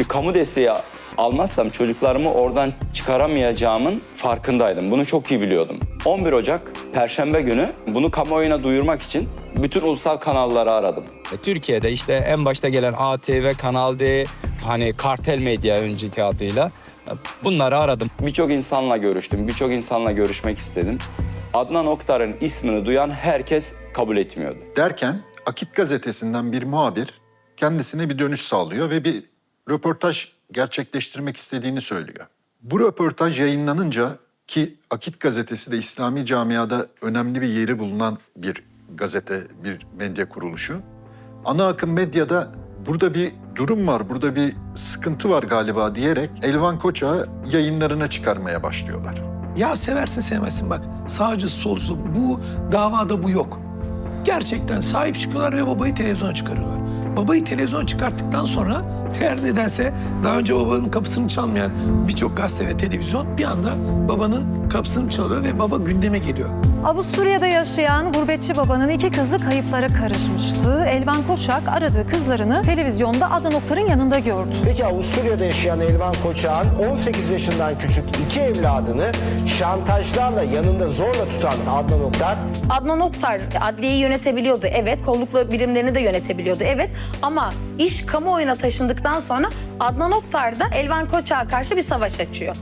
bir kamu desteği almazsam çocuklarımı oradan çıkaramayacağımın farkındaydım. Bunu çok iyi biliyordum. 11 Ocak Perşembe günü bunu kamuoyuna duyurmak için bütün ulusal kanalları aradım. E, Türkiye'de işte en başta gelen ATV, Kanal D, hani kartel medya önceki adıyla e, bunları aradım. Birçok insanla görüştüm, birçok insanla görüşmek istedim. Adnan Oktar'ın ismini duyan herkes kabul etmiyordu. Derken Akit gazetesinden bir muhabir kendisine bir dönüş sağlıyor ve bir röportaj gerçekleştirmek istediğini söylüyor. Bu röportaj yayınlanınca ki Akit gazetesi de İslami camiada önemli bir yeri bulunan bir gazete, bir medya kuruluşu. Ana akım medyada burada bir durum var, burada bir sıkıntı var galiba diyerek Elvan Koçak'ı yayınlarına çıkarmaya başlıyorlar. Ya seversin sevmezsin bak. Sağcı solcusu bu davada bu yok. Gerçekten sahip çıkıyorlar ve babayı televizyona çıkarıyorlar. Babayı televizyona çıkarttıktan sonra her nedense daha önce babanın kapısını çalmayan birçok gazete ve televizyon bir anda babanın kapısını çalıyor ve baba gündeme geliyor. Avusturya'da yaşayan gurbetçi babanın iki kızı kayıplara karışmıştı. Elvan Koçak aradığı kızlarını televizyonda Adnan Oktar'ın yanında gördü. Peki Avusturya'da yaşayan Elvan Koçak'ın 18 yaşından küçük iki evladını şantajlarla yanında zorla tutan Adnan Oktar Adnan Oktar adliyeyi yönetebiliyordu evet, kollukla birimlerini de yönetebiliyordu evet ama iş kamuoyuna taşındıktan sonra Adnan Oktar da Elvan Koçak'a karşı bir savaş açıyor.